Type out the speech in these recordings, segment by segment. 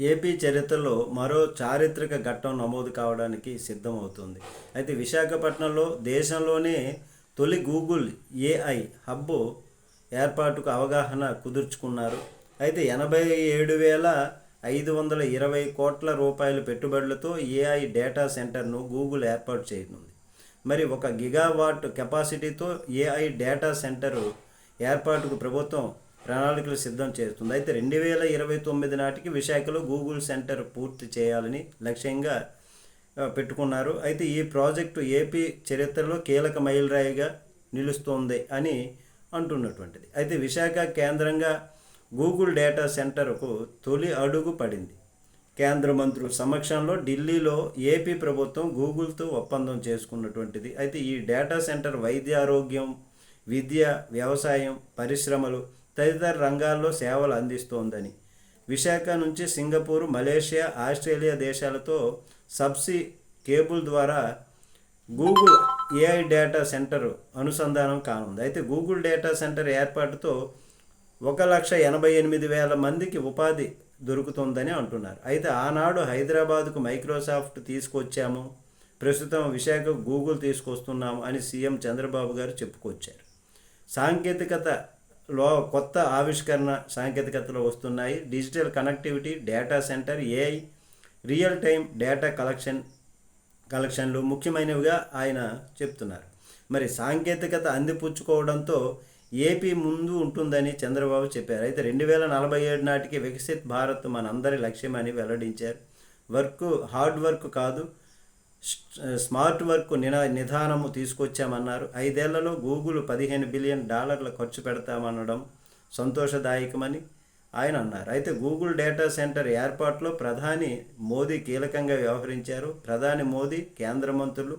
AP చరిత్రలో మరో చారిత్రక ఘట్టం నమోదు కావడానికి సిద్ధమవుతుంది. అయితే విశాఖపట్నంలో దేశంలోనే తొలి గూగుల్ ఏఐ హబ్ ఏర్పాటుకు అవగాహన కుదుర్చుకున్నారు. అయితే ఎనభై ఏడు వేల ఐదు వందల ఇరవై కోట్ల రూపాయల పెట్టుబడులతో ఏఐ డేటా సెంటర్ను గూగుల్ ఏర్పాటు చేయనుంది. మరి ఒక గిగావాట్ కెపాసిటీతో ఏఐ డేటా సెంటరు ఏర్పాటుకు ప్రభుత్వం ప్రణాళికలు సిద్ధం చేస్తుంది. అయితే రెండు వేల ఇరవై తొమ్మిది నాటికి విశాఖలో గూగుల్ సెంటర్ పూర్తి చేయాలని లక్ష్యంగా పెట్టుకున్నారు. అయితే ఈ ప్రాజెక్టు ఏపీ చరిత్రలో కీలక మైలురాయిగా నిలుస్తోంది అని అంటున్నటువంటిది. అయితే విశాఖ కేంద్రంగా గూగుల్ డేటా సెంటర్కు తొలి అడుగు పడింది. కేంద్ర మంత్రుల సమక్షంలో ఢిల్లీలో ఏపీ ప్రభుత్వం గూగుల్తో ఒప్పందం చేసుకున్నటువంటిది. అయితే ఈ డేటా సెంటర్ వైద్య ఆరోగ్యం విద్య వ్యవసాయం పరిశ్రమలు తదితర రంగాల్లో సేవలు అందిస్తోందని. విశాఖ నుంచి సింగపూర్ మలేషియా ఆస్ట్రేలియా దేశాలతో సబ్సీ కేబుల్ ద్వారా గూగుల్ ఏఐ డేటా సెంటర్ అనుసంధానం కానుంది. అయితే గూగుల్ డేటా సెంటర్ ఏర్పాటుతో ఒక లక్ష ఎనభై ఎనిమిది వేల మందికి ఉపాధి దొరుకుతుందని అంటున్నారు. అయితే ఆనాడు హైదరాబాద్కు మైక్రోసాఫ్ట్ తీసుకొచ్చాము ప్రస్తుతం విశాఖ గూగుల్ తీసుకొస్తున్నాము అని సీఎం చంద్రబాబు గారు చెప్పుకొచ్చారు. సాంకేతికత లో కొత్త ఆవిష్కరణ సాంకేతికతలు వస్తున్నాయి. Digital connectivity data centre AI real time data collection కలెక్షన్లు ముఖ్యమైనవిగా ఆయన చెప్తున్నారు. మరి సాంకేతికత అందిపుచ్చుకోవడంతో ఏపీ ముందు ఉంటుందని చంద్రబాబు చెప్పారు. అయితే రెండు వేల నలభై ఏడు నాటికి వికసిత్ భారత్ మనందరి లక్ష్యమని వెల్లడించారు. వర్క్ హార్డ్ వర్క్ కాదు స్మార్ట్ వర్క్ నినా నిధానము తీసుకొచ్చామన్నారు. ఐదేళ్ళలో గూగుల్ పదిహేను బిలియన్ డాలర్ల ఖర్చు పెడతామనడం సంతోషదాయకమని ఆయన అన్నారు. అయితే గూగుల్ డేటా సెంటర్ ఏర్పాటులో ప్రధాని మోదీ కీలకంగా వ్యవహరించారు. ప్రధాని మోదీ కేంద్ర మంత్రులు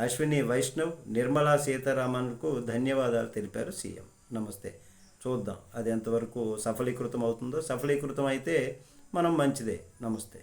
అశ్విని వైష్ణవ్ నిర్మలా సీతారామన్కు ధన్యవాదాలు తెలిపారు సీఎం. నమస్తే. చూద్దాం అది ఎంతవరకు సఫలీకృతం అవుతుందో సఫలీకృతం అయితే మనం మంచిదే. నమస్తే.